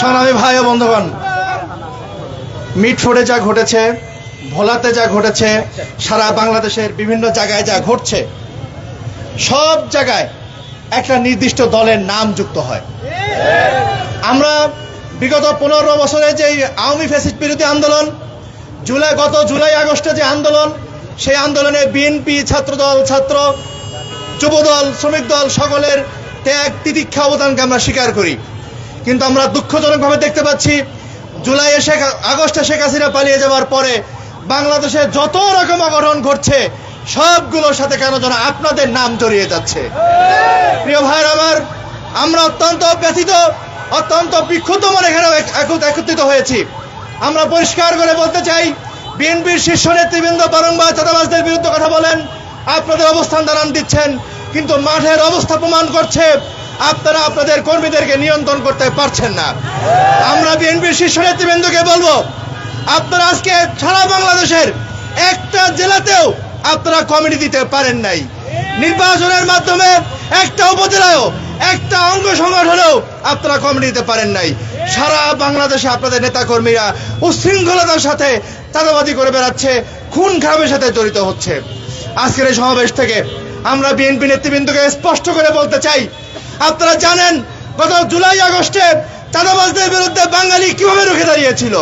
সংগ্রামী ভাই ও বন্ধুগণ। মিটফোর্ডে যা ঘটেছে, ভোলাতে যা ঘটেছে, সারা বাংলাদেশের বিভিন্ন জায়গায় যা ঘটছে, সব জায়গায় একটা নির্দিষ্ট দলের নাম যুক্ত হয়। আমরা বিগত পনেরো বছরে যে আওয়ামী ফ্যাসিস্ট বিরোধী আন্দোলন, জুলাই, গত জুলাই, আগস্টে যে আন্দোলন, সেই আন্দোলনে বিএনপি, ছাত্রদল, ছাত্র, যুবদল, শ্রমিক দল সকলের ত্যাগ তিতিক্ষা অবদানকে আমরা স্বীকার করি। কিন্তু আমরা দুঃখজনকভাবে দেখতে পাচ্ছি জুলাইয়ে শেখ, আগস্টে শেখ হাসিনা পালিয়ে যাওয়ার পরে বাংলাদেশে যত রকম অঘটন ঘটছে, সবগুলোর সাথে কেন যেন আপনাদের নাম জড়িয়ে যাচ্ছে। প্রিয় ভাইয়ের আমার, আমরা অত্যন্ত ব্যথিত, অত্যন্ত বিক্ষুব্ধ মনে এখানে এক- এক- একত্রিত হয়েছি। আমরা পরিষ্কার করে বলতে চাই, বিএনপির শীর্ষ নেতৃবৃন্দ বারংবার চাঁদাবাজদের বিরুদ্ধে কথা বলেন, আপনাদের অবস্থান দাঁড়ান দিচ্ছেন, কিন্তু মাঠের অবস্থা প্রমাণ করছে আপনারা আপনাদের কর্মীদেরকে নিয়ন্ত্রণ করতে পারছেন না। আমরা বিএনপির শীর্ষ নেতৃবৃন্দকে বলব, আপনারা আজকে সারা বাংলাদেশের একটা জেলাতেও আপনারা কমিটি দিতে পারেন নাই। নির্বাচনের মাধ্যমে একটা উপজেলায়ও একটা অঙ্গ সংগঠনেও আপনারা কমিটি দিতে পারেন নাই। সারা বাংলাদেশে আপনাদের নেতাকর্মীরা উশৃঙ্খলতার সাথে চাঁদাবাজি করে বেড়াচ্ছে, খুন খারাপের সাথে জড়িত হচ্ছে। আজকের এই সমাবেশ থেকে আমরা বিএনপি নেতৃবৃন্দকে স্পষ্ট করে বলতে চাই আপনারা জানেন গত জুলাই, আগস্টে চাঁদাবাজদের বিরুদ্ধে বাঙালি কীভাবে রুখে দাঁড়িয়েছিল?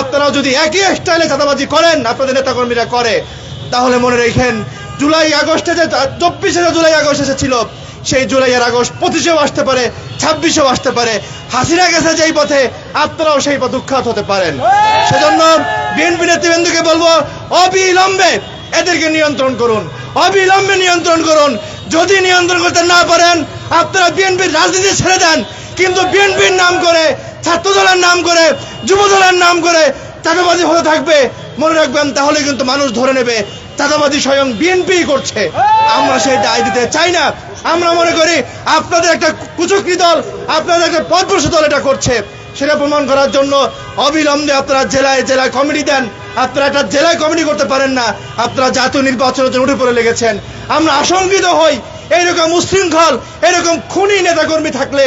আপনারাও যদি একই স্টাইলে চাঁদাবাজি করেন, আপনাদের নেতাকর্মীরা করে, তাহলে মনে রেখেন, জুলাই, আগস্টে যে চব্বিশে জুলাই, আগস্ট এসেছিল, সেই জুলাইয়ের আগস্ট পঁচিশেও আসতে পারে, ছাব্বিশেও আসতে পারে। হাসিনা গেছে যেই পথে, আপনারাও সেই পথ উৎখাত হতে পারেন। সেজন্য বিএনপি নেতৃবৃন্দকে বলব, অবিলম্বে এদেরকে নিয়ন্ত্রণ করুন। অবিলম্বে নিয়ন্ত্রণ করুন। যদি নিয়ন্ত্রণ করতে না পারেন আপনারা বিএনপির রাজনীতি ছেড়ে দেন, কিন্তু বিএনপির নাম করে ছাত্র দলের নাম করে যুব দলের নাম করে চাঁদাবাজি হতে থাকবে, মনে রাখবেন তাহলে কিন্তু মানুষ ধরে নেবে, চাঁদাবাজি স্বয়ং বিএনপি করছে। আমরা সেই দায় দিতে চাই না। আমরা মনে করি, আপনাদের একটা কুচক্রি দল, আপনাদের একটা পদপ্রসূ দল এটা করছে। সেটা প্রমাণ করার জন্য অবিলম্বে আপনারা জেলায় জেলায় কমিটি দেন। আপনারা একটা জেলায় কমিটি করতে পারেন না। আপনারা জাতীয় নির্বাচনের জন্য উঠে পড়ে লেগেছেন। আমরা আশঙ্কিত হই। এইরকম উশৃঙ্খল, এরকম খুনি নেতাকর্মী থাকলে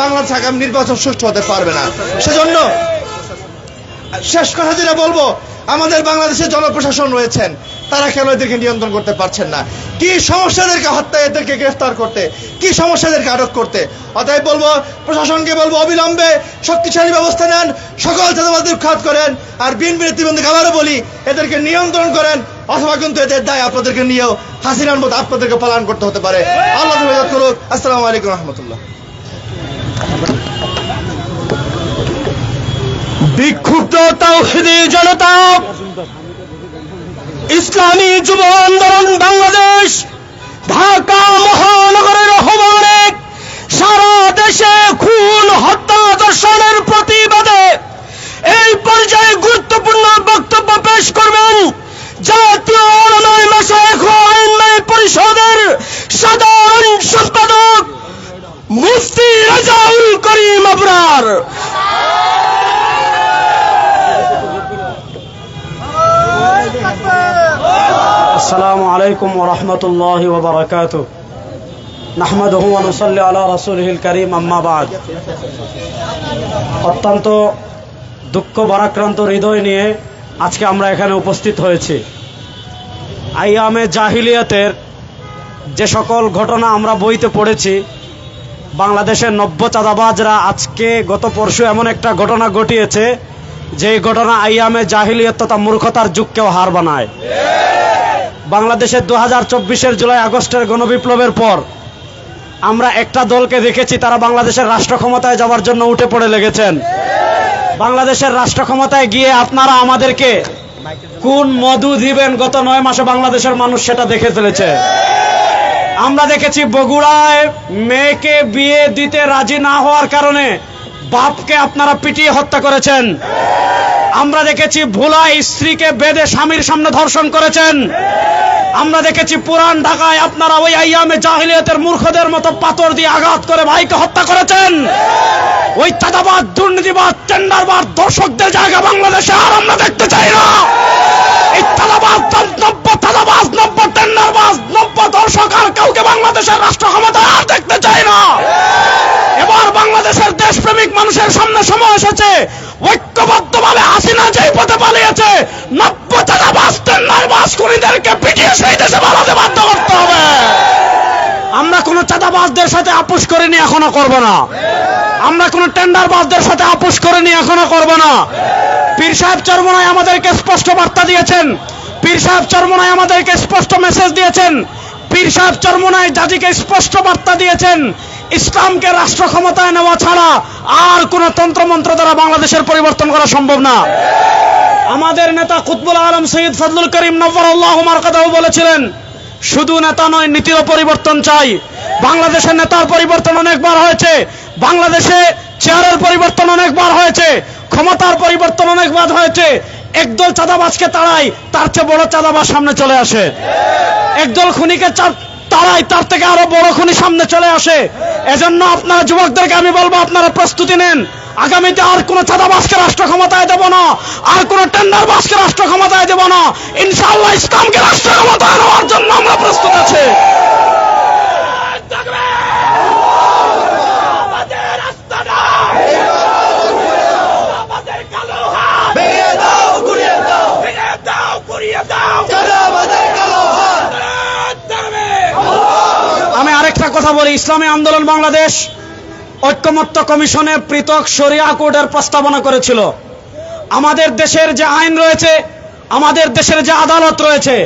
বাংলাদেশ আগামী নির্বাচন সুষ্ঠু হতে পারবে না। সেজন্য শেষ কথা যেটা বলব, আমাদের বাংলাদেশে জনপ্রশাসন রয়েছেন, তারা কেন এদেরকে নিয়ন্ত্রণ করতে পারছেন না? কি সমস্যা সমস্যাদেরকে হত্যা এদেরকে গ্রেফতার করতে? কি সমস্যা সমস্যাদেরকে আটক করতে? অতএব বলব, প্রশাসনকে বলব, অবিলম্বে শক্তিশালী ব্যবস্থা নেন, সকল চাঁদাবাদ উৎখাত করেন, আর বিএনপি নেতৃবৃন্দকে আবারও বলি, এদেরকে নিয়ন্ত্রণ করেন, অথবা কিন্তু এদের দায় আপনাদেরকে নিয়েও হাসিনার মতো আপনাদেরকে পালন করতে হতে পারে। আল্লাহ করুক। আসসালামু আলাইকুম রহমতুল্লাহ। বিক্ষুব্ধ তাওহিদি জনতা ইসলামী যুব আন্দোলন বাংলাদেশ, ঢাকা মহানগরের আহ্বানে সারা দেশে খুন, হত্যা দর্শনের প্রতিবাদে এই পর্যায়ে গুরুত্বপূর্ণ বক্তব্য পেশ করবেন জাতীয় অলমায় মাসায়েখ ও আইনমাই পরিষদের সাধারণ সম্পাদক মুফতি রাজাউল করিম আবরার। السلام عليكم ورحمة الله وبركاته نحمده ونصلي على رسوله الكريم أما بعد অত্যন্ত দুঃখ ভারাক্রান্ত হৃদয় নিয়ে আজকে আমরা এখানে উপস্থিত হয়েছি আইয়ামে জাহিলিয়াতের যে সকল ঘটনা আমরা বইতে পড়েছি বাংলাদেশের নব্য চাঁদাবাজরা আজকে গত পরশু এমন একটা ঘটনা ঘটিয়েছে যে ঘটনা আইয়ামে জাহিলিয়ত তথা মূর্খতার যুগকেও হার বানায় বাংলাদেশের দু হাজার চব্বিশের জুলাই আগস্টের গণবিপ্লবের পর আমরা একটা দলকে দেখেছি, তারা বাংলাদেশের রাষ্ট্র ক্ষমতায় যাওয়ার জন্য উঠে পড়ে লেগেছেন। বাংলাদেশের রাষ্ট্র ক্ষমতায় গিয়ে আপনারা আমাদেরকে কোন মধু দিবেন গত নয় মাসে বাংলাদেশের মানুষ সেটা দেখে ফেলেছে। আমরা দেখেছি বগুড়ায় মেয়েকে বিয়ে দিতে রাজি না হওয়ার কারণে বাপকে আপনারা পিটিয়ে হত্যা করেছেন। আমরা দেখেছি ভোলায় স্ত্রীকে বেদে স্বামীর সামনে ধর্ষণ করেছেন। আমরা দেখেছি পুরান ঢাকায় আপনারা ওই আইয়ামে জাহিলিয়াতের মূর্খদের মতো পাথর দিয়ে আঘাত করে ভাইকে হত্যা করেছেন। ওই চাঁদাবাদ দুর্নীতিবাদ টেন্ডারবাদ দর্শকদের জায়গা বাংলাদেশে আর আমরা দেখতে চাই না। এই চাঁদাবাজ নব্য চাঁদাবাজ, নব্য টেন্ডারবাজ, নব্য দর্শক আর কাউকে বাংলাদেশের রাষ্ট্র ক্ষমতায় আর দেখতে চাই না এবার বাংলাদেশের দেশপ্রেমিক মানুষের সামনে সময় এসেছে। ঐক্যবদ্ধভাবে হাসিনা যেই পথে পালিয়েছে নব্য চাঁদাবাস টেন্ডার বাসকুনিদেরকে পিটিয়ে সেই দেশে পালাতে বাধ্য করতে হবে। আমরা কোনো চাঁদাবাজদের সাথে আপোষ করিনি, এখনও করব না। আমরা কোনো টেন্ডারবাজদের সাথে আপোষ করিনি, এখনও করব না। পীর সাহেব চরমনায় আমাদেরকে স্পষ্ট বার্তা দিয়েছেন। পীর সাহেব চরমনায় আমাদেরকে স্পষ্ট মেসেজ দিয়েছেন। পীর সাহেব চরমনায় জাজিকে স্পষ্ট বার্তা দিয়েছেন। ইসলামকে রাষ্ট্র ক্ষমতায় নেওয়া ছাড়া আর কোন তন্ত্রমন্ত্র দ্বারা বাংলাদেশের পরিবর্তন করা সম্ভব না। আমাদের নেতা কুতবুল আলম সৈয়দ ফজলুল করিম নফরুল্লাহ কথাও বলেছিলেন, শুধু নেতা নয়, নীতিরও পরিবর্তন চাই। বাংলাদেশের নেতার পরিবর্তন অনেকবার হয়েছে, বাংলাদেশে চেয়ারের পরিবর্তন অনেকবার হয়েছে, ক্ষমতার পরিবর্তন অনেকবার হয়েছে। একদল চাঁদাবাজকে তাড়াই তার চেয়ে বড় চাঁদাবাজ সামনে চলে আসে। একদল খুনিকে তাড়াই তার থেকে আরও বড় খুনি সামনে চলে আসে। এজন্য আপনারা যুবকদেরকে আমি বলব আপনারা প্রস্তুতি নেন। আগামীতে আর কোন চাঁদাবাসকে রাষ্ট্র ক্ষমতায় দেব না আর কোন টেন্ডার বাসকে রাষ্ট্র ক্ষমতায় দেব না। ইনশাআল্লাহ ইসলামকে রাষ্ট্র ক্ষমতায় নেওয়ার জন্য আমরা প্রস্তুত আছি। দাও গুড়িয়ে দাও। আরেকটা কথা বলি, ইসলামী আন্দোলন বাংলাদেশ ঐক্যমত্য কমিশনে পৃথক সরিয়া কোর্টের প্রস্তাবনা করেছিল। আমাদের দেশের যে আইন রয়েছে, আমাদের দেশের যে আদালত রয়েছে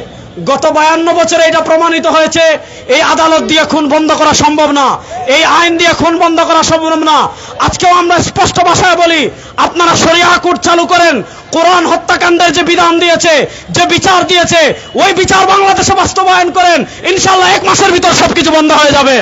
গত বায়ান্ন বছরে এটা প্রমাণিত হয়েছে, এই আদালত দিয়ে খুন বন্ধ করা সম্ভব না, এই আইন দিয়ে খুন বন্ধ করা সম্ভব না। আজকেও আমরা স্পষ্ট ভাষায় বলি, আপনারা সরিয়া কুট চালু করেন, কোরআন হত্যাকাণ্ডের যে বিধান দিয়েছে, যে বিচার দিয়েছে, ওই বিচার বাংলাদেশে বাস্তবায়ন করেন ইনশাল্লাহ এক মাসের ভিতর সবকিছু বন্ধ হয়ে যাবে।